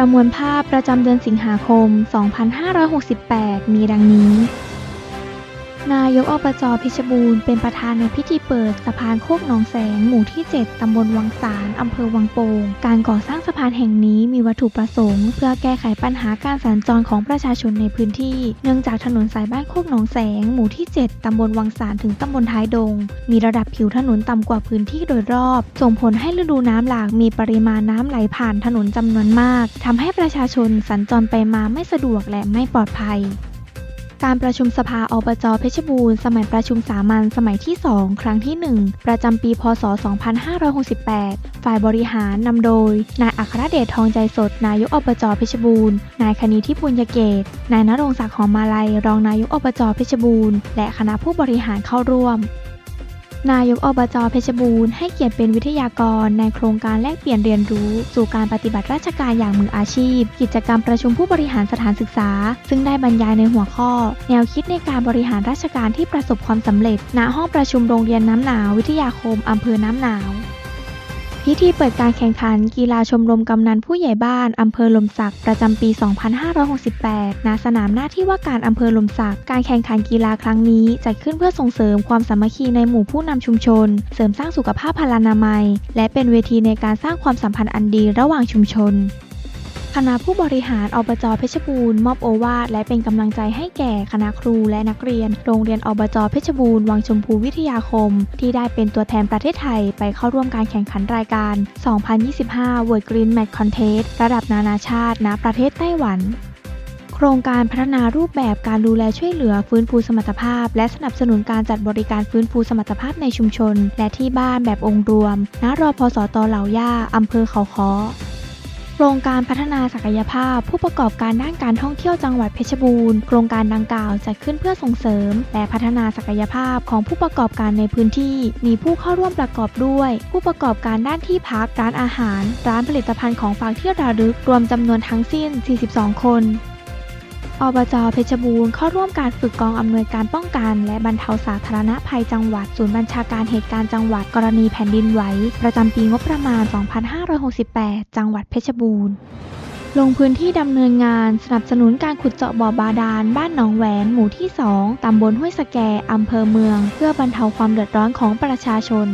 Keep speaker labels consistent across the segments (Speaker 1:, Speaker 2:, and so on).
Speaker 1: ประมวลภาพประจำเดือนสิงหาคม 2568 มีดังนี้ นายกอบจเพชบูรณ์เป็นประธานในพิธีเปิดสะพานโคกหนองแสง หมู่ที่ 7 ตำบลวังสารอำเภอวังโป่ง การก่อสร้างสะพานแห่งนี้มีวัตถุประสงค์ เพื่อแก้ไขปัญหาการสัญจรของประชาชนในพื้นที่ เนื่องจากถนนสายบ้านโคกหนองแสง หมู่ที่ 7 ตำบลวังสารถึงตำบลท้ายดง มีระดับผิวถนนต่ำกว่าพื้นที่โดยรอบ ส่งผลให้ฤดูน้ำหลากมีปริมาณน้ำไหลผ่านถนนจำนวนมากทำให้ประชาชนสัญจรไปมาไม่สะดวกและไม่ปลอดภัย การประชุมสภาอบจเพชรบูรณ์สมัยประชุมสามัญสมัยที่ 2 ครั้งที่ 1 ประจำปี พศ 2568 ฝ่ายบริหารนำโดย นายอัครเดชทองใจสด นายกอบจเพชรบูรณ์ นายคณีที่ปุญญเกต นายนรงศักดิ์หอมมาลัย รองนายกอบจเพชรบูรณ์ และคณะผู้บริหารเข้าร่วม นายกอบจเพชรบูรณ์ให้เกียรติเป็นวิทยากรในโครงการแลกเปลี่ยนเรียนรู้ สู่การปฏิบัติราชการอย่างมืออาชีพ กิจกรรมประชุมผู้บริหารสถานศึกษา ซึ่งได้บรรยายในหัวข้อ แนวคิดในการบริหารราชการที่ประสบความสำเร็จ ณห้องประชุมโรงเรียนน้ำหนาววิทยาคมอำเภอน้ำหนาว พิธีเปิดการแข่งขันกีฬาชมรมกำนันผู้ใหญ่บ้าน อำเภอลมศักดิ์ประจำปี 2568 ณ สนามหน้าที่ว่าการอำเภอลมศักดิ์การแข่งขันกีฬาครั้งนี้จัดขึ้นเพื่อส่งเสริมความสามัคคีในหมู่ผู้นำชุมชน เสริมสร้างสุขภาพพลานามัย และเป็นเวทีในการสร้างความสัมพันธ์อันดีระหว่างชุมชน คณะผู้บริหารอบจเพชรบูรณ์มอบโอวาทและเป็นกำลังใจให้แก่คณะครูและนักเรียน โรงเรียนอบจเพชรบูรณ์วังชมพูวิทยาคม ที่ได้เป็นตัวแทนประเทศไทยไปเข้าร่วมการแข่งขันรายการ 2025 World Green Match Contest ระดับนานาชาติณประเทศไต้หวันโครงการพัฒนารูปแบบการดูแลช่วยเหลือฟื้นฟูสมรรถภาพ และสนับสนุนการจัดบริการฟื้นฟูสมรรถภาพในชุมชน และที่บ้านแบบองค์รวม ณรอพสตเหล่าย่าอำเภอเขาค้อ โครงการพัฒนาศักยภาพ ผู้ประกอบการด้านการท่องเที่ยวจังหวัดเพชรบูรณ์ โครงการดังกล่าวจัดขึ้นเพื่อส่งเสริม และพัฒนาศักยภาพของผู้ประกอบการในพื้นที่ มีผู้เข้าร่วมประกอบด้วย ผู้ประกอบการด้านที่พัก ร้านอาหาร ร้านผลิตภัณฑ์ของฝากที่ระลึก รวมจำนวนทั้งสิ้น 42 คน อบจเพชรบูรณ์เข้าร่วมการฝึกกองอำนวยการป้องกัน และบรรเทาสาธารณภัยจังหวัด ศูนย์บัญชาการเหตุการณ์จังหวัดกรณีแผ่นดินไหว ประจำปีงบประมาณ 2568 จังหวัดเพชรบูรณ์ลงพื้นที่ดำเนินงานสนับสนุนการขุดเจาะบ่อบาดาล บ้านหนองแหวนหมู่ที่ 2 ตำบลห้วยสแก อำเภอเมือง เพื่อบรรเทาความเดือดร้อนของประชาชน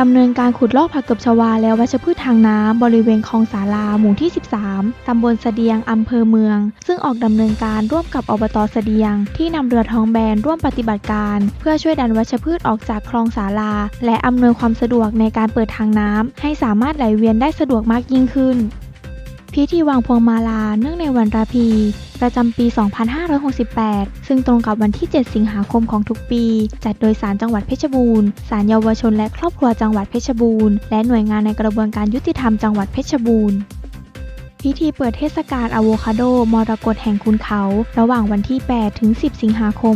Speaker 1: ดำเนินการขุดลอกผักเกือบชวาและวัชพืชทางน้ำบริเวณคลองสาลาหมู่ที่ 13 ตำบลเสดียง อำเภอเมือง ซึ่งออกดำเนินการร่วมกับอบตเสดียง ที่นำเรือท้องแบนร่วมปฏิบัติการ เพื่อช่วยดันวัชพืชออกจากคลองสาลา และอำนวยความสะดวกในการเปิดทางน้ำให้สามารถไหลเวียนได้สะดวกมากยิ่งขึ้น พิธีวางพวงมาลาเนื่องในวันราพีประจำปี 2568 ซึ่งตรงกับวันที่ 7 สิงหาคมของทุกปี จัดโดยศาลจังหวัดเพชรบูรณ์ ศาลเยาวชนและครอบครัวจังหวัดเพชรบูรณ์ และหน่วยงานในกระบวนการยุติธรรมจังหวัดเพชรบูรณ์พิธีเปิดเทศกาลอะโวคาโด มรกตแห่งคุณเขา ระหว่างวันที่ 8 ถึง 10 สิงหาคม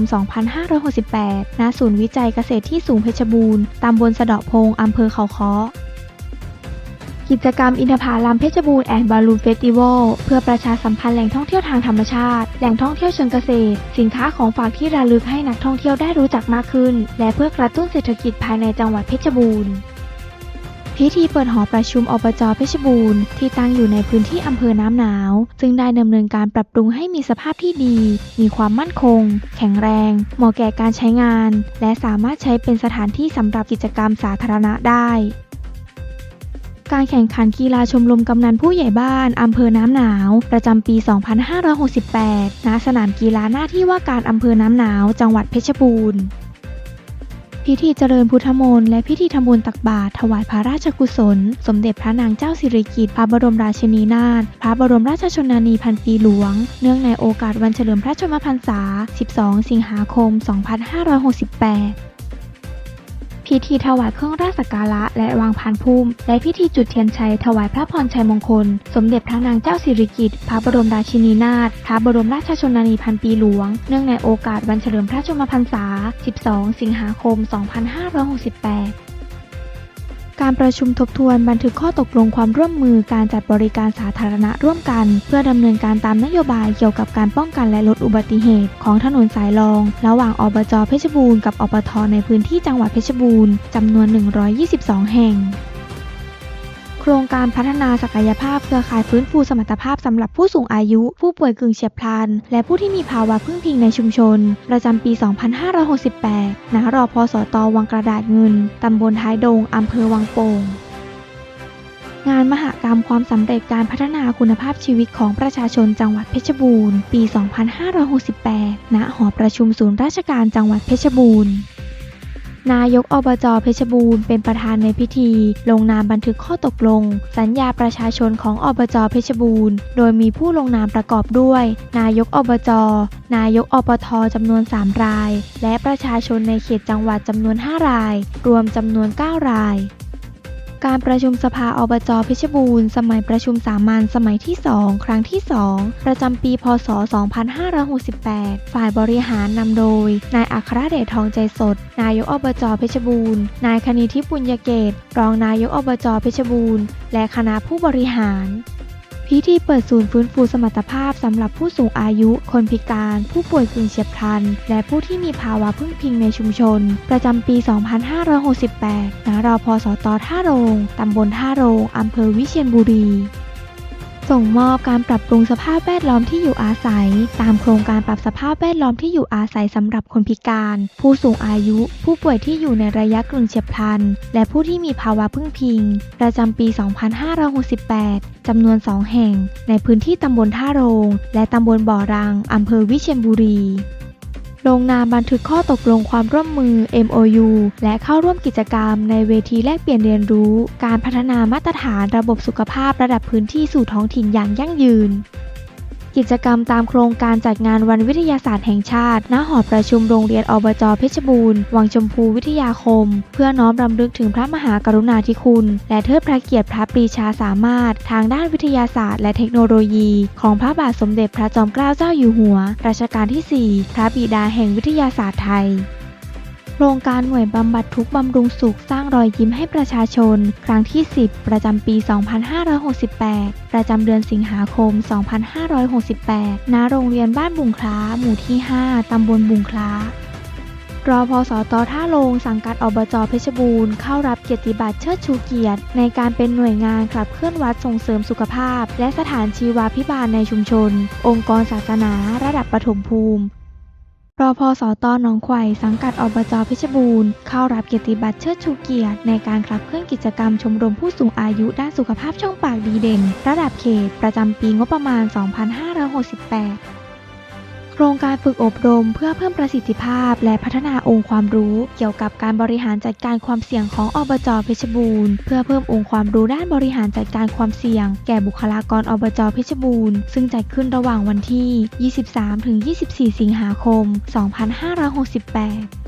Speaker 1: 2568 ณ ศูนย์วิจัยเกษตรที่สูงเพชรบูรณ์ ตำบลสะเดาะพง อำเภอเขาค้อ กิจกรรมอินทผลัมเพชรบูรณ์แอนด์บาลูนเฟสติวัลเพื่อประชาสัมพันธ์แหล่งท่องเที่ยวทางธรรมชาติ แหล่งท่องเที่ยวเชิงเกษตร สินค้าของฝากที่ระลึกให้นักท่องเที่ยวได้รู้จักมากขึ้น และเพื่อกระตุ้นเศรษฐกิจภายในจังหวัดเพชรบูรณ์พิธีเปิดหอประชุมอบจเพชรบูรณ์ที่ตั้งอยู่ในพื้นที่อำเภอน้ำหนาว ซึ่งได้ดำเนินการปรับปรุงให้มีสภาพที่ดี มีความมั่นคง แข็งแรง เหมาะแก่การใช้งาน และสามารถใช้เป็นสถานที่สำหรับกิจกรรมสาธารณะได้ การแข่งขันกีฬาชมรมกำนันผู้ใหญ่บ้านอำเภอน้ำหนาว ประจำปี 2568 ณ สนามกีฬาหน้าที่ว่าการอำเภอน้ำหนาว จังหวัดเพชรบูรณ์พิธีเจริญพุทธมนต์และพิธีทำบุญตักบาตรถวายพระราชกุศล สมเด็จพระนางเจ้าสิริกิติ์พระบรมราชินีนาถพระบรมราชชนนีพันปีหลวง เนื่องในโอกาสวันเฉลิมพระชนมพรรษา 12 สิงหาคม 2568 พิธีถวายเครื่องราชสักการะและวางพานพุ่ม และพิธีจุดเทียนชัยถวายพระพรชัยมงคล สมเด็จพระนางเจ้าสิริกิติ์พระบรมราชินีนาถพระบรมราชชนนีพันปีหลวง เนื่องในโอกาสวันเฉลิมพระชนมพรรษา 12 สิงหาคม 2568 การประชุมทบทวนบันทึกข้อตกลงความร่วมมือการจัดบริการสาธารณะร่วมกัน เพื่อดำเนินการตามนโยบายเกี่ยวกับการป้องกันและลดอุบัติเหตุ ของถนนสายรอง ระหว่างอบจเพชรบูรณ์กับอปทในพื้นที่จังหวัดเพชรบูรณ์จำนวน 122 แห่ง รรงการพัฒนาศักยภาพเครือข่ายฟื้นฟูสมรรถภาพสำหรับผู้สูงอายุ ผู้ป่วยกึ่งเฉียบพลัน และผู้ที่มีภาวะพึ่งพิงในชุมชน ประจำปี 2568 ณ รอพอสตวังกระดาษเงิน ตำบลท้ายดง อำเภอวังโป่งงานมหกรรมความสำเร็จการพัฒนาคุณภาพชีวิตของประชาชนจังหวัดเพชรบูรณ์ ปี 2568 ณ หอประชุมศูนย์ราชการจังหวัดเพชรบูรณ์ นายกอบจเพชรบูรณ์เป็นประธานในพิธี ลงนามบันทึกข้อตกลง สัญญาประชาชนของอบจเพชรบูรณ์ โดยมีผู้ลงนามประกอบด้วย นายกอบจ นายกอบทจำนวน 3 ราย และประชาชนในเขตจังหวัดจำนวน 5 ราย รวมจำนวน 9 ราย การประชุมสภาอบจเพชรบูรณ์ สมัยประชุมสามัญสมัยที่ 2 ครั้งที่ 2 ประจำปี พศ 2568 ฝ่ายบริหารนำโดย นายอัครเดชทองใจสด นายกอบจเพชรบูรณ์ นายคณิทิปุญญเกต รองนายกอบจเพชรบูรณ์ และคณะผู้บริหาร พิธีเปิดศูนย์ฟื้นฟูสมรรถภาพสำหรับผู้สูงอายุ คนพิการ ผู้ป่วยกึ่งเฉียบพลัน และผู้ที่มีภาวะพึ่งพิงในชุมชน ประจำปี 2568ณรอพสตท่าโรง ตำบลท่าโรง อำเภอวิเชียรบุรี ส่งมอบการปรับปรุงสภาพแวดล้อมที่อยู่อาศัย ตามโครงการปรับสภาพแวดล้อมที่อยู่อาศัยสำหรับคนพิการ ผู้สูงอายุ ผู้ป่วยที่อยู่ในระยะกึ่งเฉียบพลัน และผู้ที่มีภาวะพึ่งพิง ประจำปี 2568จำนวน 2 แห่ง ในพื้นที่ตำบลท่าโรง และตำบลบ่อรังอำเภอวิเชียรบุรี ลงนามบันทึกข้อตกลงความร่วมมือ MOU และเข้าร่วมกิจกรรมในเวทีแลกเปลี่ยนเรียนรู้ การพัฒนามาตรฐานระบบสุขภาพระดับพื้นที่สู่ท้องถิ่นอย่างยั่งยืน กิจกรรมตามโครงการจัดงานวันวิทยาศาสตร์แห่งชาติ ณ หอประชุมโรงเรียนอบจเพชรบูรณ์ วังชมพูวิทยาคม เพื่อน้อมรำลึกถึงพระมหากรุณาธิคุณ และเทิดพระเกียรติพระปรีชาสามารถ ทางด้านวิทยาศาสตร์ และเทคโนโลยี ของพระบาทสมเด็จพระจอมเกล้าเจ้าอยู่หัว รัชกาลที่ 4 พระบิดาแห่งวิทยาศาสตร์ไทย โครงการหน่วยบำบัดทุกบำรุงสุขสร้างรอยยิ้มให้ประชาชน ครั้งที่ 10 ประจำปี 2568 ประจำเดือนสิงหาคม 2568 ณ โรงเรียนบ้านบุงคล้า หมู่ที่ 5 ตำบลบุงคล้ารอพสตท่าโรงสังกัดอบจเพชรบูรณ์เข้ารับเกียรติบัตรเชิดชูเกียรติ ในการเป็นหน่วยงานขับเคลื่อนวัดส่งเสริมสุขภาพ และสถานชีวาพิบาลในชุมชน องค์กรศาสนา ระดับปฐมภูมิ รอพสตหนองไขว่สังกัดอบจเพชรบูรณ์เข้ารับเกียรติบัตรเชิดชูเกียรติในการขับเคลื่อนกิจกรรมชมรมผู้สูงอายุด้านสุขภาพช่องปากดีเด่น ระดับเขตประจำปีงบประมาณ 2568 ครงการฝึกอบรมเพื่อเพิ่มประสิทธิภาพ และพัฒนาองค์ความรู้ เกี่ยวกับการบริหารจัดการความเสี่ยงของอบจเพชรบูรณ์เพื่อเพิ่มองค์ความรู้ด้านบริหารจัดการความเสี่ยง แก่บุคลากรอบจเพชรบูรณ์ซึ่งจัดขึ้นระหว่างวันที่ 23-24 สิงหาคม 2568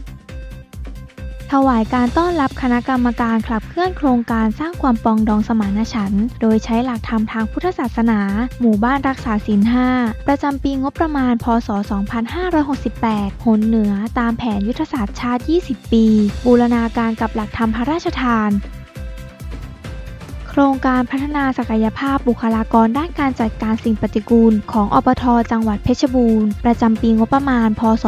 Speaker 1: ถวายการต้อนรับคณะกรรมการขับเคลื่อนโครงการสร้างความปองดองสมานฉันท์โดยใช้หลักธรรมทางพุทธศาสนา หมู่บ้านรักษาศีลห้าประจำปีงบประมาณ พศ 2568หนเหนือตามแผนยุทธศาสตร์ชาติ 20 ปี บูรณาการกับหลักธรรมพระราชทาน รงการพัฒนาศักยภาพบุคลากรด้านการจัดการสิ่งปฏิกูล ของอปทจังหวัดเพชรบูรณ์ ประจำปีงบประมาณ พศ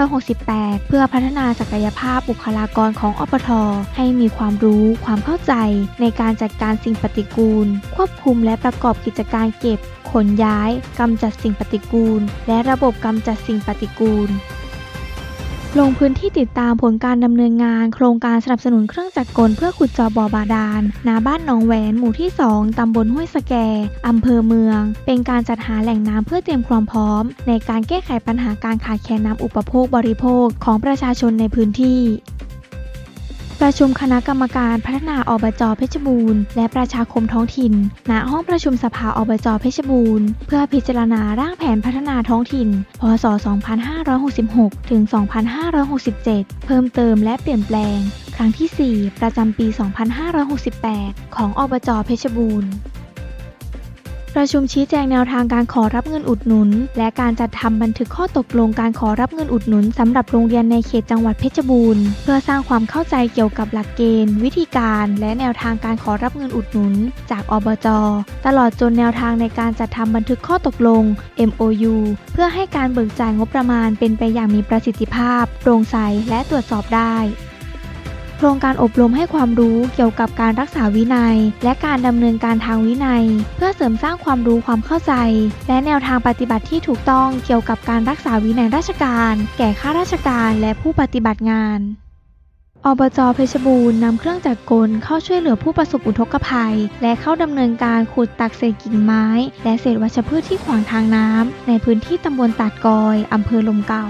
Speaker 1: 2568 เพื่อพัฒนาศักยภาพบุคลากรของอปทให้มีความรู้ความเข้าใจ ในการจัดการสิ่งปฏิกูล ควบคุมและประกอบกิจการเก็บ ขนย้ายกำจัดสิ่งปฏิกูล และระบบกำจัดสิ่งปฏิกูล ลงพื้นที่ติดตามผลการดำเนินงาน โครงการสนับสนุนเครื่องจักรกลเพื่อขุดเจาะบ่อบาดาลนาบ้านหนองแหวนหมู่ที่ 2 ตำบลห้วยสแกอำเภอเมือง เป็นการจัดหาแหล่งน้ำเพื่อเตรียมความพร้อม ในการแก้ไขปัญหาการขาดแคลนน้ำอุปโภคบริโภคของประชาชนในพื้นที่ ประชุมคณะกรรมการพัฒนาอบจเพชรบูรณ์และประชาคมท้องถิ่น ณ ห้องประชุมสภาอบจเพชรบูรณ์ เพื่อพิจารณาร่างแผนพัฒนาท้องถิ่น พศ 2566 ถึง 2567 เพิ่มเติมและเปลี่ยนแปลง ครั้งที่ 4 ประจำปี 2568 ของอบจเพชรบูรณ์ ประชุมชี้แจงแนวทางการขอรับเงินอุดหนุน และการจัดทำบันทึกข้อตกลงการขอรับเงินอุดหนุนสำหรับโรงเรียนในเขตจังหวัดเพชรบูรณ์ เพื่อสร้างความเข้าใจเกี่ยวกับหลักเกณฑ์ วิธีการ และแนวทางการขอรับเงินอุดหนุน จากอบจ ตลอดจนแนวทางในการจัดทำบันทึกข้อตกลง MOU เพื่อให้การเบิกจ่ายงบประมาณเป็นไปอย่างมีประสิทธิภาพ โปร่งใสและตรวจสอบได้ ครงการอบรมให้ความรู้เกี่ยวกับการรักษาวินัย และการดำเนินการทางวินัย เพื่อเสริมสร้างความรู้ความเข้าใจ และแนวทางปฏิบัติที่ถูกต้องเกี่ยวกับการรักษาวินัยราชการ แก่ข้าราชการและผู้ปฏิบัติงานอบจเพชรบูรณ์นำเครื่องจักรกลเข้าช่วยเหลือผู้ประสบอุทกภัย และเข้าดำเนินการขุดตักเศษกิ่งไม้ และเศษวัชพืชที่ขวางทางน้ำในพื้นที่ตำบลตาดกอยอำเภอลมเก่า